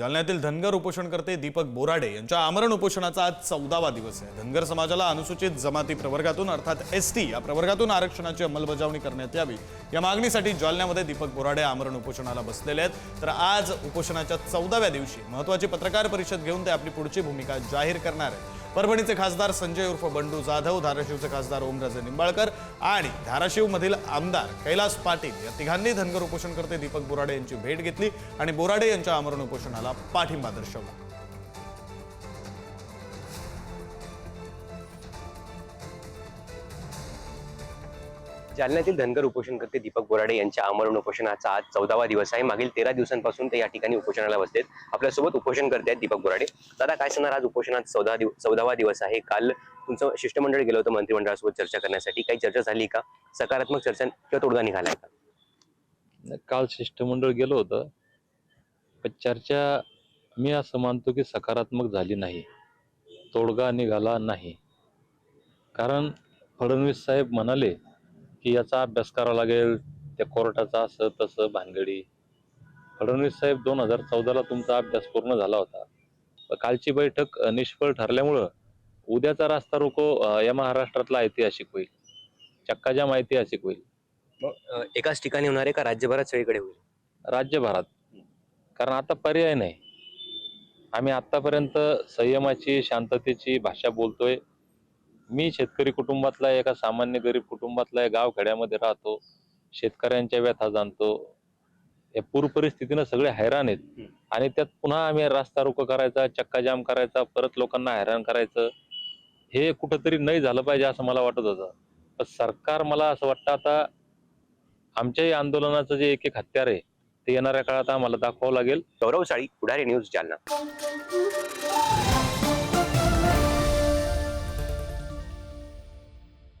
जालन्यातील धनगर उपोषणकर्ते दीपक बोराडे यांच्या आमरण उपोषणाचा आज चौदावा दिवस आहे. धनगर समाजाला अनुसूचित जमाती प्रवर्गातून अर्थात एस टी या प्रवर्गातून आरक्षणाची अंमलबजावणी करण्यात यावी. या मागणीसाठी जालन्यामध्ये दीपक बोराडे आमरण उपोषणाला बसलेले आहेत. तर आज उपोषणाच्या चौदाव्या दिवशी महत्वाची पत्रकार परिषद घेऊन ते आपली पुढची भूमिका जाहीर करणार आहेत. परभणीचे खासदार संजय उर्फ बंडू जाधव धाराशिवचे खासदार ओमराजे निंबाळकर आणि धाराशिवमधील आमदार कैलास पाटील या तिघांनी धनगर उपोषणकर्ते दीपक बोराडे यांची भेट घेतली आणि बोराडे यांच्या आमरण उपोषणाला पाठिंबा दर्शवला. जालन्यातील धनगर उपोषणकर्ते दीपक बोराडे यांच्या आमरण उपोषणाचा आज चौदावा दिवस आहे. मागील तेरा दिवसांपासून ते या ठिकाणी उपोषणाला बसलेत. आपल्यासोबत उपोषणकर्ते आहेत दीपक बोराडे. दादा काय सांगणार? आज उपोषणात चौदा दिव चौदावा दिवस आहे. काल तुमचं शिष्टमंडळ गेलं होतं मंत्रिमंडळासोबत चर्चा करण्यासाठी. काही चर्चा झाली का? सकारात्मक चर्चा किंवा तोडगा निघालाय का? काल शिष्टमंडळ गेलो होतं. पण चर्चा मी असं मानतो की सकारात्मक झाली नाही. तोडगा निघाला नाही. कारण फडणवीस साहेब म्हणाले की याचा अभ्यास करावा लागेल त्या कोर्टाचा असं तसं भानगडी. फडणवीस साहेब दोन हजार चौदाला तुमचा अभ्यास पूर्ण झाला होता. कालची बैठक निष्फळ ठरल्यामुळं उद्याचा रास्ता रोको या महाराष्ट्रातला ऐतिहासिक होईल. चक्काजाम ऐतिहासिक होईल. मग एकाच ठिकाणी होणार आहे का? राज्यभरात सगळीकडे होईल? राज्यभरात. कारण आता पर्याय नाही. आम्ही आतापर्यंत संयमाची शांततेची भाषा बोलतोय. मी शेतकरी कुटुंबातला एका सामान्य गरीब कुटुंबातला गाव खेड्यामध्ये राहतो शेतकऱ्यांच्या व्यथा जाणतो. या पूर परिस्थितीनं सगळे हैराण आहेत. आणि त्यात पुन्हा आम्ही रास्ता रोको करायचा चक्काजाम करायचा परत लोकांना हैराण करायचं. हे कुठंतरी नाही झालं पाहिजे असं मला वाटत होतं. पण सरकार मला असं वाटतं आता आमच्याही आंदोलनाचं जे एक एक हत्यार आहे ते येणाऱ्या काळात आम्हाला दाखवावं लागेल. गौरव साळी पुढारी न्यूज जालना.